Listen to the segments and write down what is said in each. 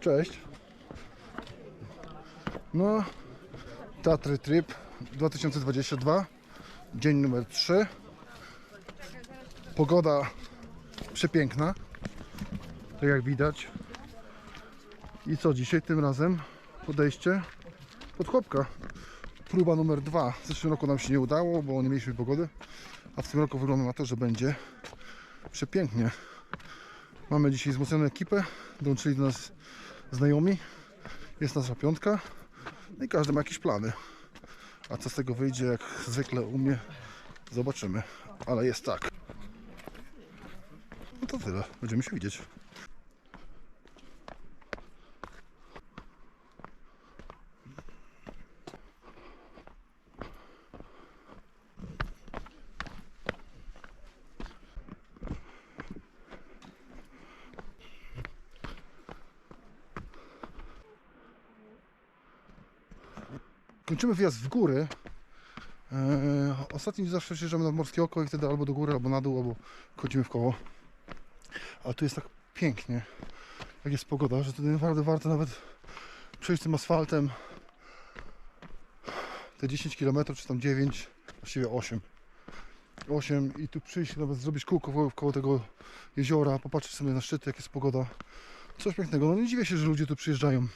Cześć. No, Tatry Trip 2022, dzień numer 3. Pogoda przepiękna, tak jak widać. I co dzisiaj tym razem? Podejście pod chłopka. Próba numer 2. W zeszłym roku nam się nie udało, bo nie mieliśmy pogody, a w tym roku wygląda na to, że będzie przepięknie. Mamy dzisiaj wzmocnioną ekipę, dołączyli do nas znajomi, jest nasza piątka, no i każdy ma jakieś plany. A co z tego wyjdzie, jak zwykle u mnie, zobaczymy. Ale jest tak. No to tyle, będziemy się widzieć. Kończymy wyjazd w góry. Eee, ostatnio zawsze przyjeżdżamy na Morskie Oko i wtedy albo do góry, albo na dół, albo chodzimy w koło. Ale tu jest tak pięknie, jak jest pogoda, że to naprawdę warto nawet przejść tym asfaltem te 10 km, czy tam 9, właściwie 8. 8 i tu przyjść, nawet zrobić kółko koło, koło tego jeziora, popatrzeć sobie na szczyty, jak jest pogoda. Coś pięknego. No nie dziwię się, że ludzie tu przyjeżdżają,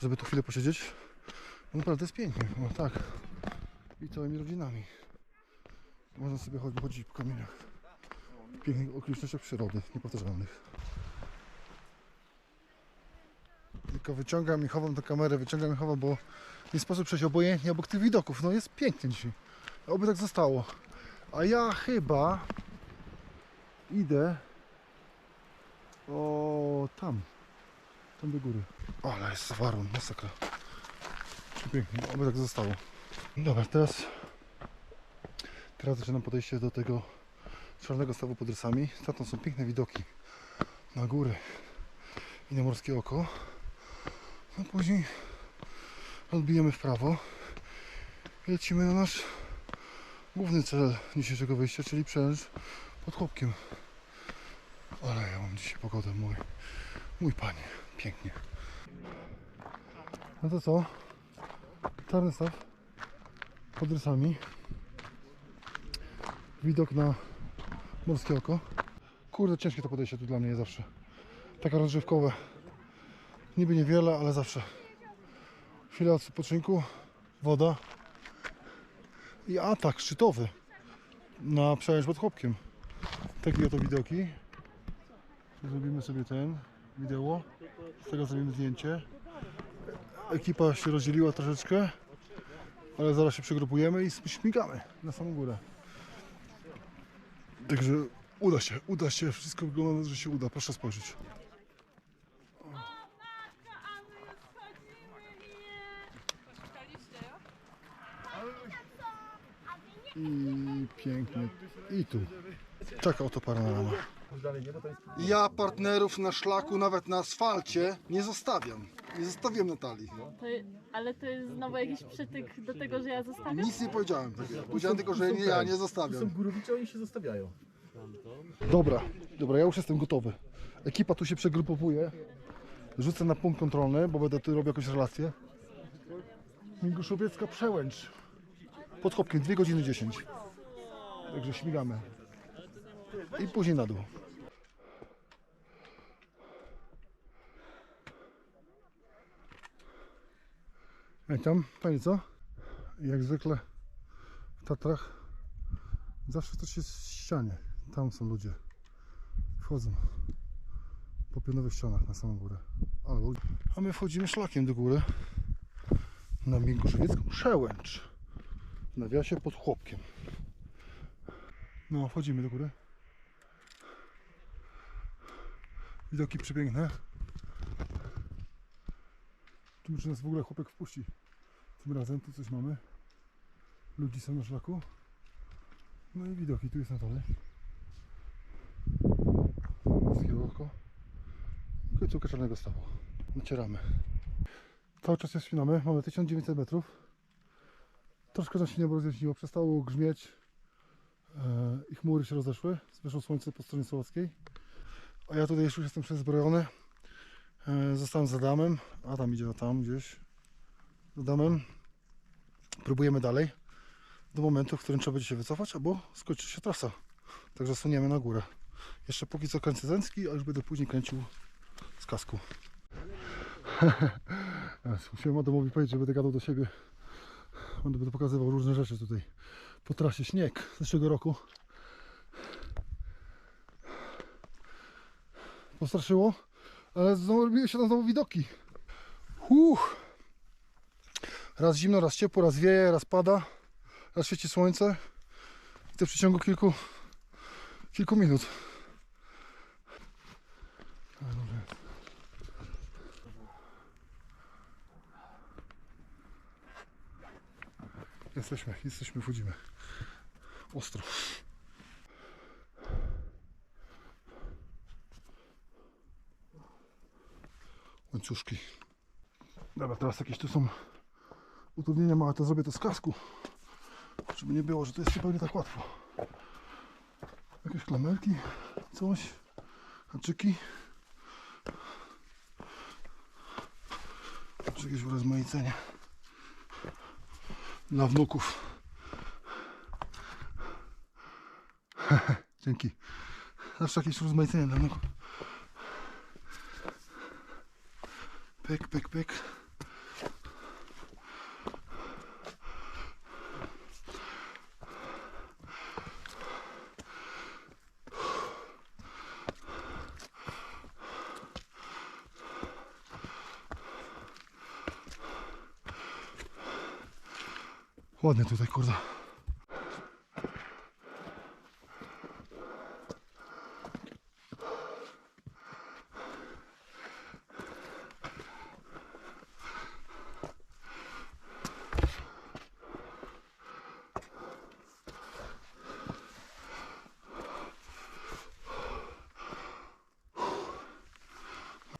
żeby tu chwilę posiedzieć. Naprawdę jest pięknie, tak. I całymi rodzinami. Można sobie chodzić, chodzić po kamieniach. W pięknych okolicznościach przyrody, niepowtarzalnych. Tylko wyciągam i chowam tę kamerę, wyciągam i chowam, bo nie sposób przejść obojętnie obok tych widoków. No jest pięknie dzisiaj. Oby tak zostało. A ja chyba idę o tam. Tam do góry. Ale jest warun, masakra. Pięknie, oby tak zostało. Dobra, teraz teraz zaczynam podejście do tego czarnego stawu pod rysami. Tam są piękne widoki na góry i na morskie oko. No później odbijemy w prawo i lecimy na nasz główny cel dzisiejszego wyjścia, czyli przełęcz pod chłopkiem. Ale ja mam dzisiaj pogodę, mój, mój panie, pięknie. No to co? Czarny staw pod rysami. Widok na morskie oko. Kurde, ciężkie to podejście tu dla mnie jest zawsze. Taka rozgrzewkowe. Niby niewiele, ale zawsze. Chwila odpoczynku, woda i atak szczytowy na przełęcz pod chłopkiem. Takie oto widoki. Zrobimy sobie ten wideo. Z tego zrobimy zdjęcie ekipa się rozdzieliła troszeczkę, ale zaraz się przegrupujemy i śmigamy na samą górę. Także uda się, uda się, wszystko wygląda że się uda, proszę spojrzeć. I pięknie, i tu. Czeka oto panorama. Ja partnerów na szlaku, nawet na asfalcie nie zostawiam. Nie zostawiam Natalii. To, ale to jest znowu jakiś przytyk do tego, że ja zostawiam? Nic nie powiedziałem takiego. Powiedziałem tylko, że nie, ja nie Są zostawiam. górowicze, oni się zostawiają. Dobra, dobra, ja już jestem gotowy. Ekipa tu się przegrupowuje. Rzucę na punkt kontrolny, bo będę tu robił jakąś relację. Minguszowiecka przełęcz. Pod chopkiem 2 godziny 10. Także śmigamy. I później na dół. Jak tam? Fajnie co? Jak zwykle w Tatrach zawsze coś jest w ścianie. Tam są ludzie. Wchodzą po pionowych ścianach na samą górę. A my wchodzimy szlakiem do góry na Minguszowiecką przełęcz. W nawiasie pod chłopkiem. No, wchodzimy do góry. Widoki przepiękne. Tu czy nas w ogóle chłopek wpuści. Tym razem tu coś mamy. Ludzi są na szlaku. No i widoki, tu jest na dole. Morskie oko. Końcówka czarnego stawu. Nacieramy. Cały czas się wspinamy, mamy 1900 metrów. Troszkę nam się niebo rozjaśniło, przestało grzmieć e, i chmury się rozeszły. Zeszło słońce po stronie słowackiej. A ja tutaj już jestem przezbrojony. E, Zostałem z Adamem. Adam idzie tam gdzieś. Z Adamem. Próbujemy dalej. Do momentu, w którym trzeba będzie się wycofać, albo skończy się trasa. Także suniemy na górę. Jeszcze póki co kręcę zęcki, a już będę później kręcił z kasku. Musiałem Adamowi powiedzieć, że będę gadał do siebie. Będę, pokazywał różne rzeczy tutaj. Po trasie śnieg z zeszłego roku. Postraszyło, ale znowu robiły się tam znowu widoki. Uff. Raz zimno, raz ciepło, raz wieje, raz pada, raz świeci słońce. I to w przeciągu kilku, kilku minut. Jesteśmy, jesteśmy, wchodzimy. Ostro. Łańcuszki. Dobra, teraz jakieś tu są utrudnienia małe, to zrobię to z kasku. Żeby nie było, że to jest zupełnie tak łatwo. Jakieś klamerki, coś, haczyki. Czy jakieś urozmaicenie dla wnuków. Dzięki. Zawsze jakieś rozmaicenie dla wnuków. Pyk, pyk, pyk. Ładnie tutaj, kurde.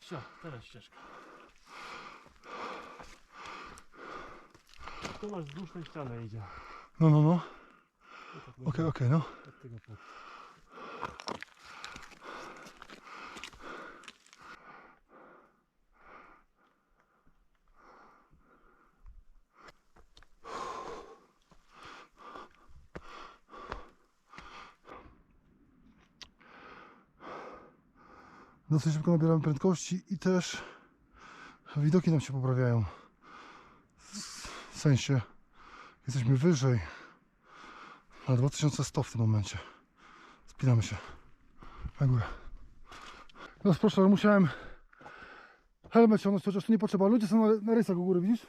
Все, teraz ścieżka. Tu masz wzdłuż tej ściany idzie. No, no, no. I tak Okej, będzie okej, no. od tego punktu. Dosyć szybko nabieramy prędkości i też widoki nam się poprawiają. Sensie jesteśmy wyżej na 2100 w tym momencie. Spinamy się na górę. No proszę, ale musiałem helmet ciągnąć, chociaż tu nie potrzeba. Ludzie są na, na rysach u góry, widzisz?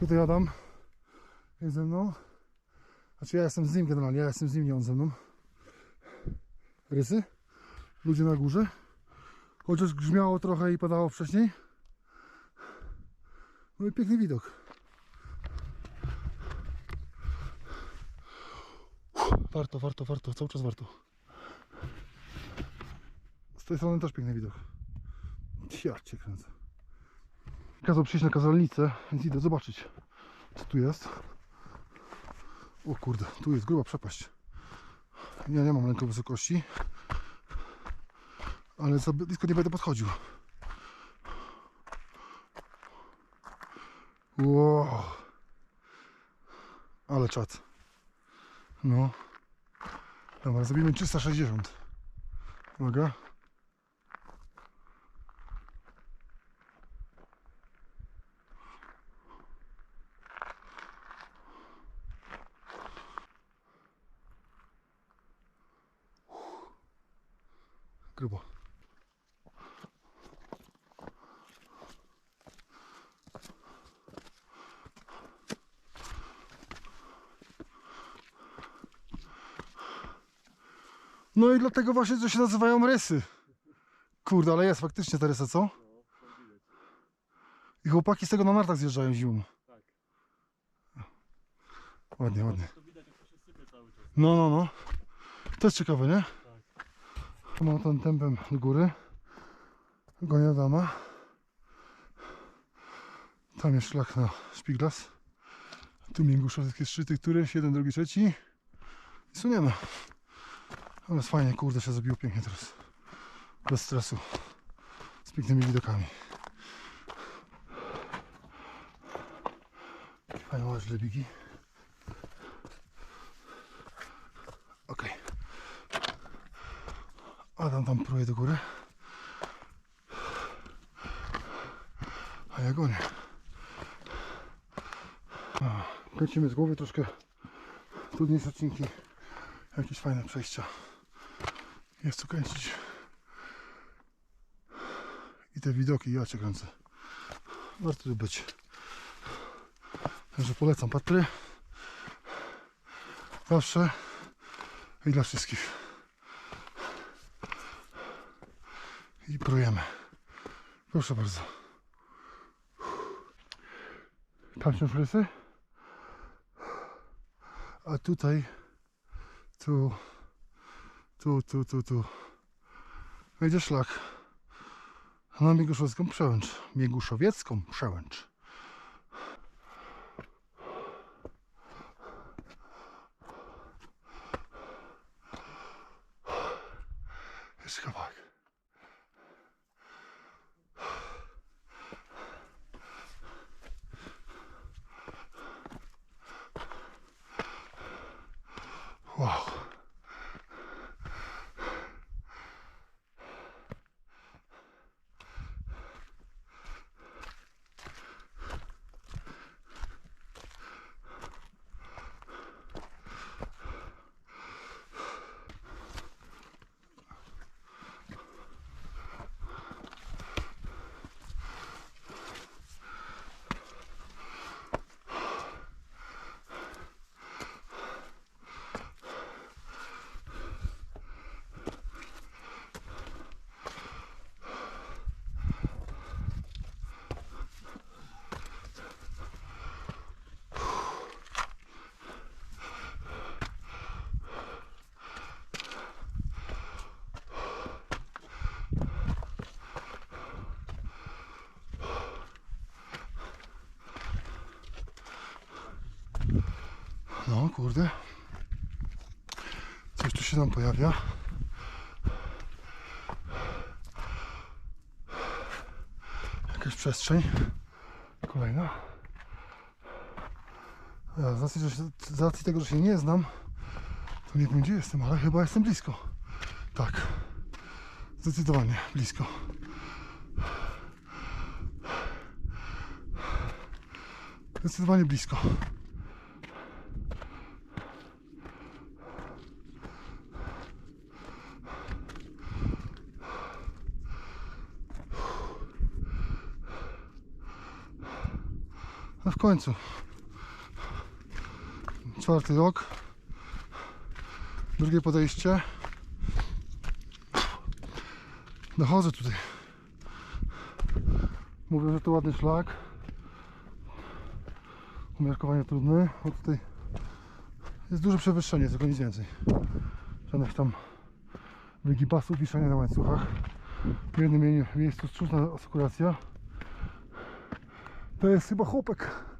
Tutaj Adam jest ze mną. Znaczy ja jestem z nim generalnie, ja jestem z nim, nie on ze mną. Rysy ludzie na górze. Chociaż grzmiało trochę i padało wcześniej. No i piękny widok. Warto, warto, warto, cały czas warto. Z tej strony też piękny widok. Ja cię kręcę. Kazał przyjść na kazalnicę, więc idę zobaczyć, co tu jest. O kurde, tu jest gruba przepaść. Ja nie mam lęku wysokości ale za blisko nie będę podchodził. Wow. Ale czad. No. Dobra, zrobimy 360. Uwaga. Grubo. No i dlatego właśnie to się nazywają rysy. Kurde, ale jest faktycznie ta rysa, co? I chłopaki z tego na nartach zjeżdżają zimą. Ładnie, ładnie. No, no, no. To jest ciekawe, nie? Mam ten tempem do góry. Gonię dama. Tam jest szlak na Szpiglas. Tu Mięguszowskie szczyty, któryś, jeden, drugi, trzeci. I suniemy. Ale fajnie, kurde, się zrobiło pięknie teraz. Bez stresu. Z pięknymi widokami. Fajne małe żlebiki. Okej. Adam tam pruje do góry. A ja. A, Kręcimy z głowy troszkę trudniejsze odcinki. Jakieś fajne przejścia. Jest co kręcić. I te widoki, ja cię kręcę. Warto tu być. Także polecam Patry. Zawsze i dla wszystkich. I prujemy. Proszę bardzo. Tam się rysy. A tutaj, tu, tu, tu, tu, tu. Będzie szlak na Mieguszowiecką Przełęcz. Mieguszowiecką Przełęcz. Jeszcze kawałek. Wow. No kurde. Coś tu się nam pojawia. Jakaś przestrzeń. Kolejna. Z, racji, że się, z racji tego, że się nie znam, to nie wiem gdzie jestem, ale chyba jestem blisko. Tak. Zdecydowanie blisko. Zdecydowanie blisko. Końcu. Czwarty rok. Drugie podejście. Dochodzę tutaj. Mówię, że to ładny szlak. Umiarkowanie trudny. Bo tutaj jest duże przewyższenie, tylko nic więcej. Żadnych tam wygipasów, wiszenia na łańcuchach. W jednym mie- miejscu sztuczna asekuracja. To jest chyba chłopek.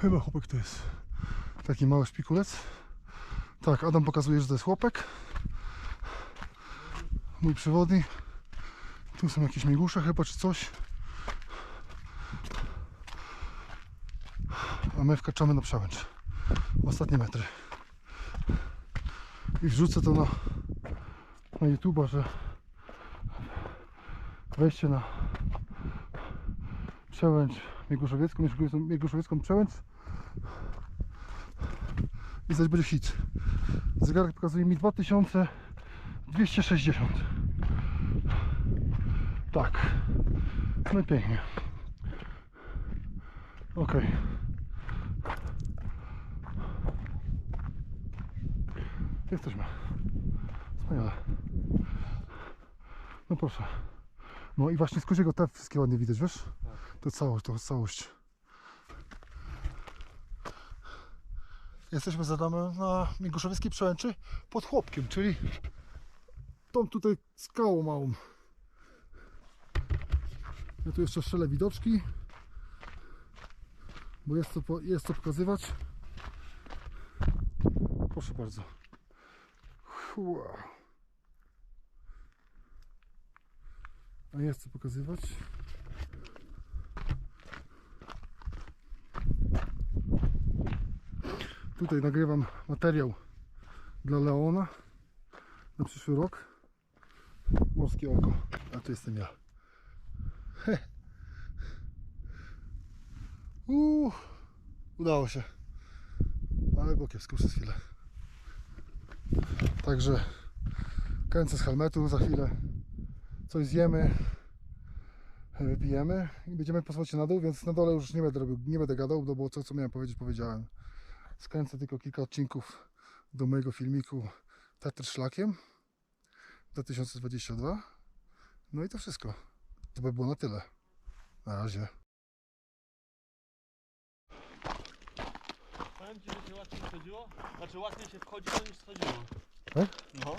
Chyba chłopek to jest. Taki mały szpikulec. Tak, Adam pokazuje, że to jest chłopek. Mój przewodnik. Tu są jakieś migusze chyba czy coś. A my wkraczamy na przełęcz. Ostatnie metry. I wrzucę to na, na YouTube'a, że wejście na przełęcz Mieguszowiecką, Mieguszowiecką przełęcz i zaś będzie hit. Zegarek pokazuje mi 2260. Tak. No i pięknie. Ok. Jesteśmy. Wspaniale. No proszę. No i właśnie z Kuziego te wszystkie ładnie widać, wiesz? To całość, to całość. Jesteśmy z Adamem na Miguszowieckiej Przełęczy pod Chłopkiem, czyli tą tutaj skałą małą. Ja tu jeszcze strzelę widoczki, bo jest co, jest co pokazywać. Proszę bardzo. Wow. A nie chcę pokazywać. Tutaj nagrywam materiał dla Leona na przyszły rok. Morskie oko. A tu jestem ja. Uuu, udało się. Ale było kiepsko przez chwilę. Także kręcę z helmetu za chwilę. Coś zjemy, wypijemy i będziemy po na dół, więc na dole już nie będę robił, nie będę gadał, bo to co miałem powiedzieć powiedziałem. Skręcę tylko kilka odcinków do mojego filmiku Tatr szlakiem 2022. No i to wszystko. To by było na tyle. Na razie. Powiem ci, że się łatwiej schodziło. Znaczy łatwiej się wchodzi, niż schodziło. Tak? No.